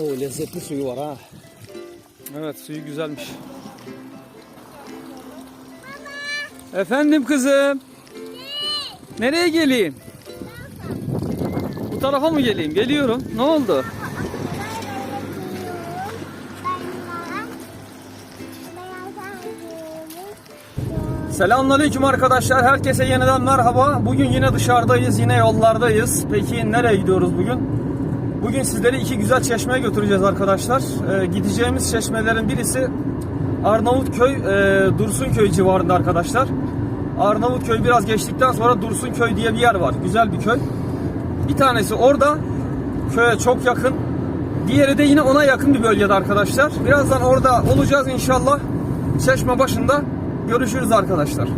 Oo lezzetli suyu var ha. Evet suyu güzelmiş. Efendim kızım. Nereye geleyim? Bu tarafa mı geleyim? Geliyorum. Ne oldu? Selamünaleyküm arkadaşlar. Herkese yeniden merhaba. Bugün yine dışarıdayız, yine yollardayız. Peki nereye gidiyoruz bugün? Bugün sizleri iki güzel çeşmeye götüreceğiz arkadaşlar. Ee, gideceğimiz çeşmelerin birisi Arnavutköy, e, Dursunköy civarında arkadaşlar. Arnavutköy biraz geçtikten sonra Dursunköy diye bir yer var. Güzel bir köy. Bir tanesi orada köye çok yakın. Diğeri de yine ona yakın bir bölgede arkadaşlar. Birazdan orada olacağız inşallah. Çeşme başında görüşürüz arkadaşlar.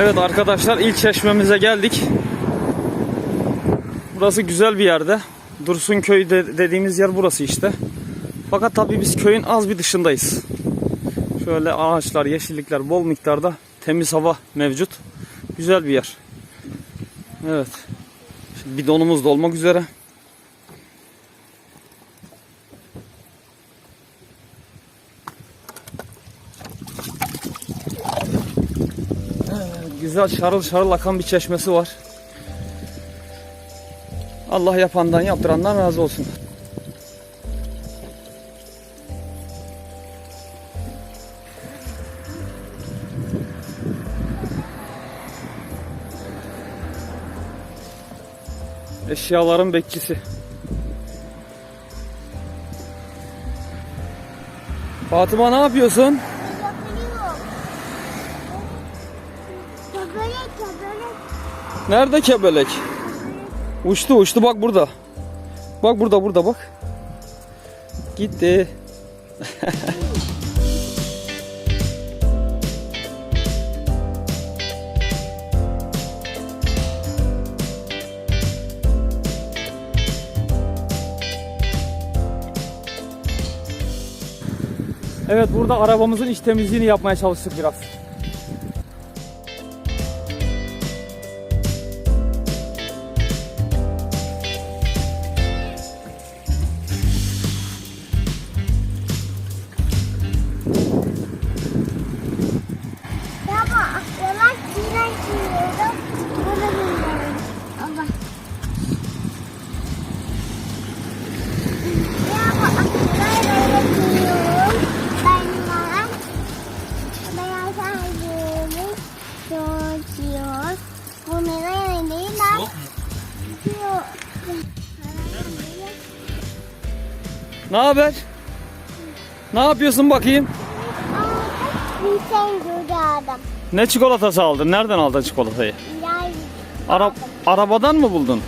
Evet arkadaşlar ilk çeşmemize geldik. Burası güzel bir yerde. Dursunköy de- dediğimiz yer burası işte. Fakat tabii biz köyün az bir dışındayız. Şöyle ağaçlar, yeşillikler bol miktarda temiz hava mevcut. Güzel bir yer. Evet. Şimdi bidonumuz da olmak üzere. Güzel şarıl şarıl akan bir çeşmesi var. Allah yapandan yaptırandan razı olsun. Eşyaların bekçisi. Fatıma ne yapıyorsun? Nerede kebelek? Uçtu uçtu bak burada. Bak burada burada bak. Gitti. Evet burada arabamızın iç temizliğini yapmaya çalıştık biraz. Ne haber? Ne yapıyorsun bakayım? Gördüm. Ne çikolatası aldın? Nereden aldın çikolatayı? Yani Ara arabadan mı buldun?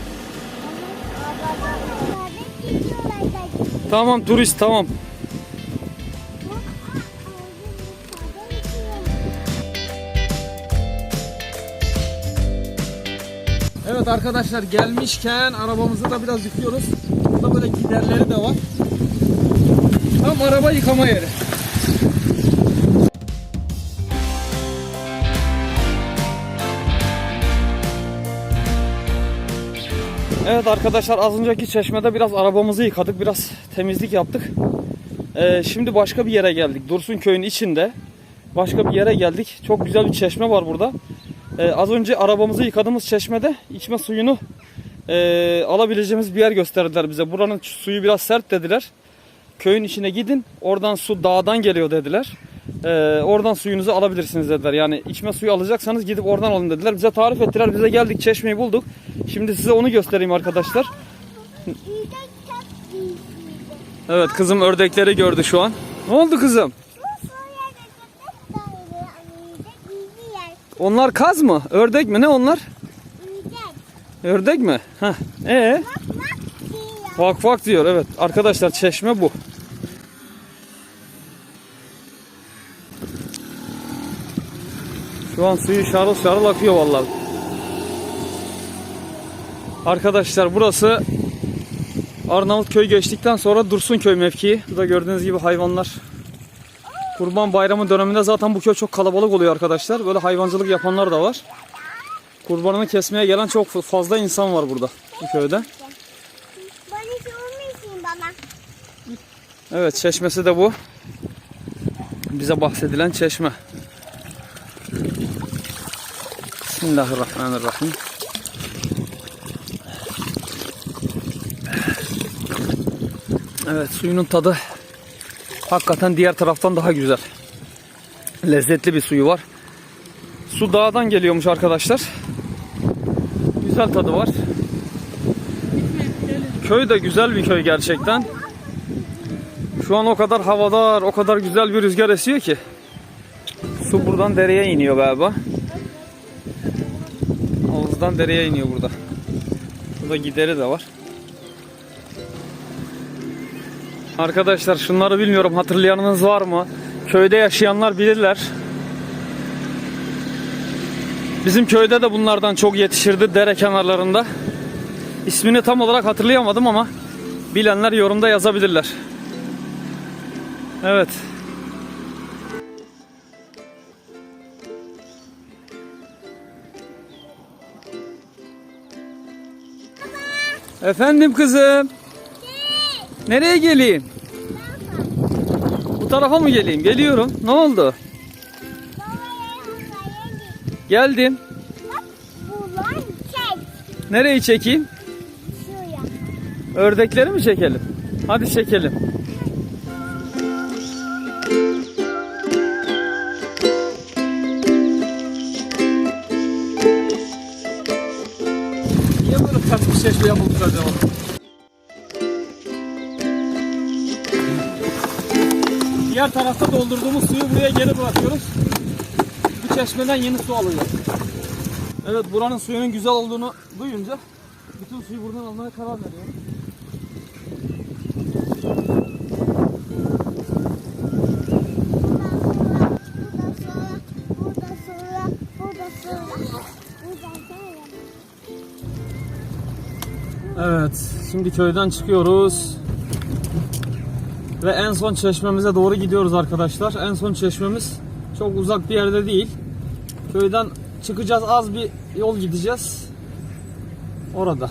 Tamam turist tamam. Evet arkadaşlar gelmişken arabamızı da biraz yıkıyoruz. Burada böyle giderleri de var. Tam araba yıkama yeri. Evet arkadaşlar az önceki çeşmede biraz arabamızı yıkadık. Biraz temizlik yaptık. Ee, şimdi başka bir yere geldik. Dursun köyün içinde. Başka bir yere geldik. Çok güzel bir çeşme var burada. Ee, az önce arabamızı yıkadığımız çeşmede içme suyunu e, alabileceğimiz bir yer gösterdiler bize. Buranın suyu biraz sert dediler. Köyün içine gidin. Oradan su dağdan geliyor dediler. Ee, oradan suyunuzu alabilirsiniz dediler. Yani içme suyu alacaksanız gidip oradan alın dediler. Bize tarif ettiler. Bize geldik çeşmeyi bulduk. Şimdi size onu göstereyim arkadaşlar. Evet kızım ördekleri gördü şu an. Ne oldu kızım? Onlar kaz mı? Ördek mi? Ne onlar? Ördek mi? Heh. Ee? Fak fak diyor evet. Arkadaşlar çeşme bu. Şu an suyu şarıl şarıl akıyor vallahi. Arkadaşlar burası Arnavutköy geçtikten sonra Dursunköy mevkii. Burada gördüğünüz gibi hayvanlar. Kurban bayramı döneminde zaten bu köy çok kalabalık oluyor arkadaşlar. Böyle hayvancılık yapanlar da var. Kurbanını kesmeye gelen çok fazla insan var burada bu köyde. Evet çeşmesi de bu. Bize bahsedilen çeşme. Bismillahirrahmanirrahim. Evet suyunun tadı hakikaten diğer taraftan daha güzel. Lezzetli bir suyu var. Su dağdan geliyormuş arkadaşlar. Güzel tadı var. Köy de güzel bir köy gerçekten. Şu an o kadar havadar, o kadar güzel bir rüzgar esiyor ki. Su buradan dereye iniyor galiba. Havuzdan dereye iniyor burada. Burada gideri de var. Arkadaşlar şunları bilmiyorum hatırlayanınız var mı? Köyde yaşayanlar bilirler. Bizim köyde de bunlardan çok yetişirdi dere kenarlarında. İsmini tam olarak hatırlayamadım ama bilenler yorumda yazabilirler. Evet. Efendim kızım. Nereye geleyim? Bu tarafa mı geleyim? Geliyorum. Ne oldu? Geldim. Bulan çek. Nereyi çekeyim? Şuraya. Ördekleri mi çekelim? Hadi çekelim. Niye böyle ters bir çeşme yapılmış acaba? Diğer tarafta doldurduğumuz suyu buraya geri bırakıyoruz. Bu çeşmeden yeni su alıyor. Evet buranın suyunun güzel olduğunu duyunca bütün suyu buradan almaya karar veriyorum. Şimdi köyden çıkıyoruz. Ve en son çeşmemize doğru gidiyoruz arkadaşlar. En son çeşmemiz çok uzak bir yerde değil. Köyden çıkacağız, az bir yol gideceğiz. Orada.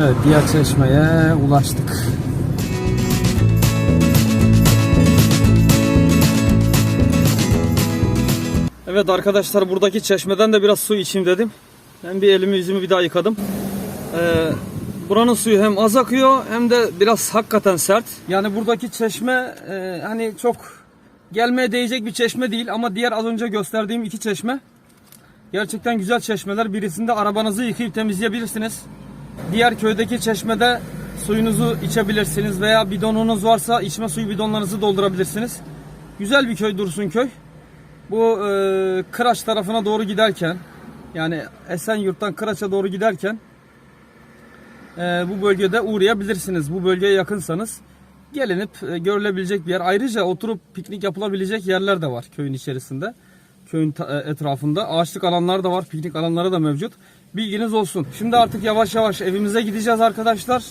Evet, diğer çeşmeye ulaştık. Evet arkadaşlar buradaki çeşmeden de biraz su içeyim dedim. Ben bir elimi yüzümü bir daha yıkadım. Ee, buranın suyu hem az akıyor hem de biraz hakikaten sert. Yani buradaki çeşme e, hani çok gelmeye değecek bir çeşme değil ama diğer az önce gösterdiğim iki çeşme gerçekten güzel çeşmeler. Birisinde arabanızı yıkayıp temizleyebilirsiniz. Diğer köydeki çeşmede suyunuzu içebilirsiniz veya bidonunuz varsa içme suyu bidonlarınızı doldurabilirsiniz. Güzel bir köy Dursunköy. Bu e, Kıraç tarafına doğru giderken yani Esenyurt'tan Kıraç'a doğru giderken e, bu bölgede uğrayabilirsiniz. Bu bölgeye yakınsanız gelinip e, görülebilecek bir yer. Ayrıca oturup piknik yapılabilecek yerler de var köyün içerisinde. Köyün e, etrafında ağaçlık alanlar da var, piknik alanları da mevcut. Bilginiz olsun. Şimdi artık yavaş yavaş evimize gideceğiz arkadaşlar.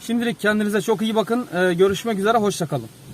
Şimdilik kendinize çok iyi bakın. E, görüşmek üzere, hoşçakalın.